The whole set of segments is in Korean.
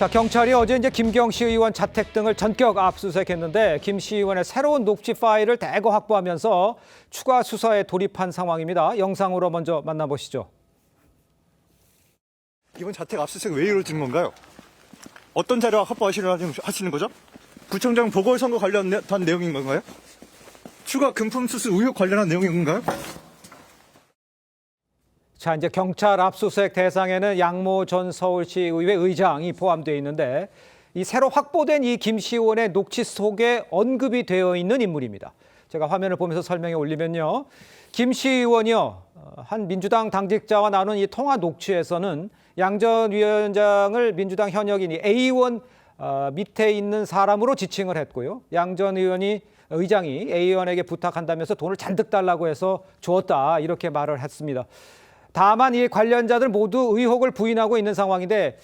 자, 경찰이 어제 이제 김경시 의원 자택 등을 전격 압수수색했는데 김시 의원의 새로운 녹취 파일을 대거 확보하면서 추가 수사에 돌입한 상황입니다. 영상으로 먼저 만나보시죠. 이번 자택 압수수색 왜 이루어진 건가요? 어떤 자료 확보하시려 하시는 거죠? 구청장 보궐선거 관련한 내용인 건가요? 추가 금품 수수 의혹 관련한 내용인 건가요? 자, 이제 경찰 압수수색 대상에는 양모 전 서울시 의회 의장이 포함되어 있는데 이 새로 확보된 이 김시 의원의 녹취 속에 언급이 되어 있는 인물입니다. 제가 화면을 보면서 설명해 올리면요. 김시 의원이요. 어, 한 민주당 당직자와 나눈 이 통화 녹취에서는 양 전 위원장을 민주당 현역인 이 A의원 어, 밑에 있는 사람으로 지칭을 했고요. 양 전 의원이 의장이 A 의원에게 부탁한다면서 돈을 잔뜩 달라고 해서 주었다 이렇게 말을 했습니다. 다만 이 관련자들 모두 의혹을 부인하고 있는 상황인데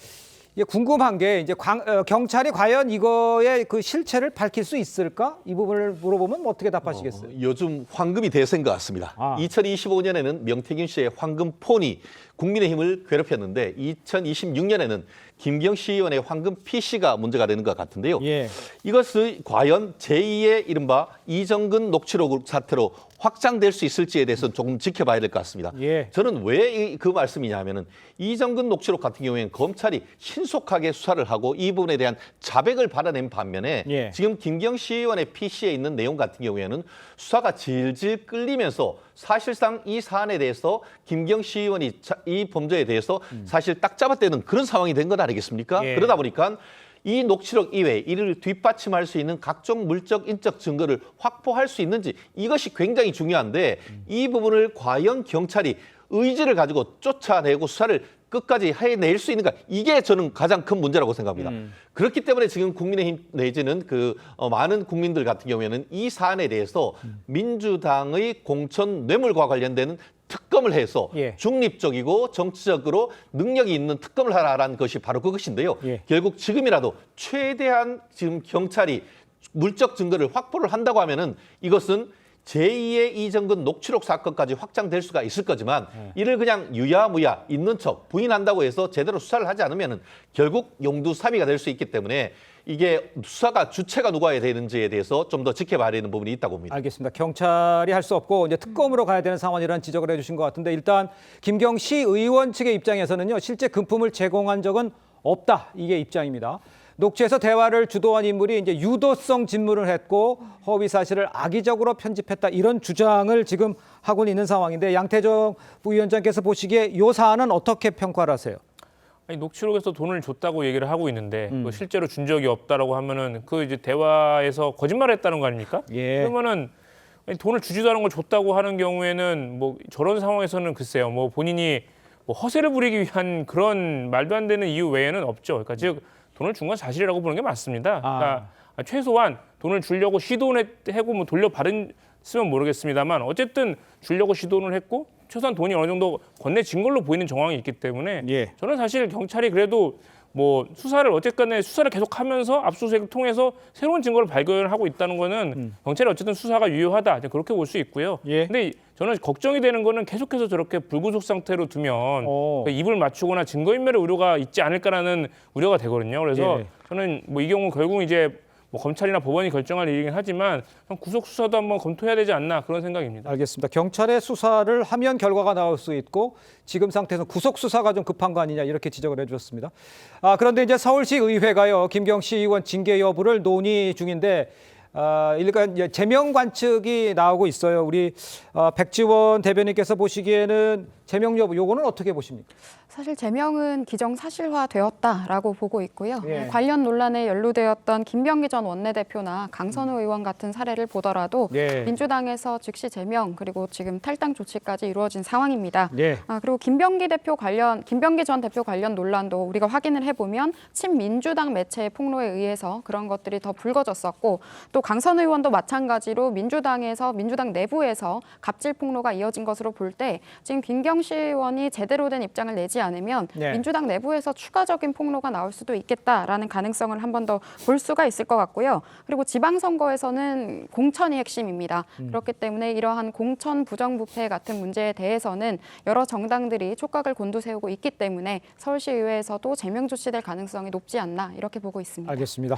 궁금한 게 이제 광- 어, 경찰이 과연 이거의 그 실체를 밝힐 수 있을까? 이 부분을 물어보면 뭐 어떻게 답하시겠어요? 요즘 황금이 대세인 것 같습니다. 아. 2025년에는 명태균 씨의 황금 폰이 국민의힘을 괴롭혔는데 2026년에는 김경시 의원의 황금 PC가 문제가 되는 것 같은데요. 예. 이것이 과연 제2의 이른바 이정근 녹취록 사태로 확장될 수 있을지에 대해서는 조금 지켜봐야 될 것 같습니다. 예. 저는 왜 그 말씀이냐면은 이정근 녹취록 같은 경우에는 검찰이 신속하게 수사를 하고 이 부분에 대한 자백을 받아낸 반면에 예. 지금 김경 시 의원의 PC에 있는 내용 같은 경우에는 수사가 질질 끌리면서 사실상 이 사안에 대해서 김경 시 의원이 자- 이 범죄에 대해서 사실 딱 잡아떼는 그런 상황이 된것 아니 겠습니까? 예. 그러다 보니까 이 녹취록 이외에 이를 뒷받침할 수 있는 각종 물적 인적 증거를 확보할 수 있는지 이것이 굉장히 중요한데 이 부분을 과연 경찰이 의지를 가지고 쫓아내고 수사를 끝까지 해낼 수 있는가 이게 저는 가장 큰 문제라고 생각합니다. 그렇기 때문에 지금 국민의힘 내지는 그 어, 많은 국민들 같은 경우에는 이 사안에 대해서 민주당의 공천 뇌물과 관련되는 특검을 해서 예. 중립적이고 정치적으로 능력이 있는 특검을 하라는 것이 바로 그것인데요. 예. 결국 지금이라도 최대한 지금 경찰이 물적 증거를 확보를 한다고 하면은 이것은 제2의 이정근 녹취록 사건까지 확장될 수가 있을 거지만 네. 이를 그냥 유야무야 있는 척 부인한다고 해서 제대로 수사를 하지 않으면은 결국 용두사미가 될 수 있기 때문에 이게 수사가 주체가 누가 되는지에 대해서 좀 더 지켜봐야 되는 부분이 있다고 봅니다. 알겠습니다. 경찰이 할 수 없고 이제 특검으로 가야 되는 상황이라는 지적을 해주신 것 같은데 일단 김경 시 의원 측의 입장에서는요 실제 금품을 제공한 적은 없다 이게 입장입니다. 녹취에서 대화를 주도한 인물이 이제 유도성 진술을 했고 허위 사실을 악의적으로 편집했다 이런 주장을 지금 하고 있는 상황인데 양태정 부위원장께서 보시기에 이 사안은 어떻게 평가를 하세요? 아니, 녹취록에서 돈을 줬다고 얘기를 하고 있는데 음. 그 실제로 준 적이 없다라고 하면은 그 이제 대화에서 거짓말했다는 거 아닙니까? 예. 그러면은 돈을 주지도 않은 걸 줬다고 하는 경우에는 뭐 저런 상황에서는 글쎄요, 뭐 본인이 뭐 허세를 부리기 위한 그런 말도 안 되는 이유 외에는 없죠. 그러니까 즉 돈을 준 건 사실이라고 보는 게 맞습니다. 그러니까 최소한 돈을 주려고 시도는 했고 뭐 돌려받은 쓰면 모르겠습니다만 어쨌든 주려고 시도를 했고 최소한 돈이 어느 정도 건네진 걸로 보이는 정황이 있기 때문에 예. 저는 사실 경찰이 그래도 뭐 수사를 어쨌건에 수사를 계속하면서 압수수색을 통해서 새로운 증거를 발견하고 있다는 거는 경찰이 어쨌든 수사가 유효하다 그렇게 볼 수 있고요. 예. 근데 저는 걱정이 되는 거는 계속해서 저렇게 불구속 상태로 두면 어. 그 입을 맞추거나 증거인멸의 우려가 있지 않을까라는 우려가 되거든요. 그래서 예. 저는 뭐 이 경우 결국 이제 뭐 검찰이나 법원이 결정할 일이긴 하지만 구속 수사도 한번 검토해야 되지 않나 그런 생각입니다. 알겠습니다. 경찰의 수사를 하면 결과가 나올 수 있고 지금 상태에서 구속 수사가 좀 급한 거 아니냐 이렇게 지적을 해주셨습니다. 아, 그런데 이제 서울시 의회가요 김경시 의원 징계 여부를 논의 중인데 아, 이제 제명 관측이 나오고 있어요. 우리 어, 백지원 대변인께서 보시기에는 제명 여부 요거는 어떻게 보십니까? 사실 제명은 기정사실화 되었다라고 보고 있고요. 예. 관련 논란에 연루되었던 김병기 전 원내대표나 강선우 의원 같은 사례를 보더라도 예. 민주당에서 즉시 제명 그리고 지금 탈당 조치까지 이루어진 상황입니다. 예. 아, 그리고 김병기 대표 관련 김병기 전 대표 관련 논란도 우리가 확인을 해보면 친민주당 매체의 폭로에 의해서 그런 것들이 더 불거졌었고 또또 강선 의원도 마찬가지로 민주당에서 민주당 내부에서 갑질 폭로가 이어진 것으로 볼 때 지금 김경 시 의원이 제대로 된 입장을 내지 않으면 네. 민주당 내부에서 추가적인 폭로가 나올 수도 있겠다라는 가능성을 한 번 더 볼 수가 있을 것 같고요. 그리고 지방선거에서는 공천이 핵심입니다. 그렇기 때문에 이러한 공천 부정부패 같은 문제에 대해서는 여러 정당들이 촉각을 곤두세우고 있기 때문에 서울시의회에서도 제명 조치될 가능성이 높지 않나 이렇게 보고 있습니다. 알겠습니다.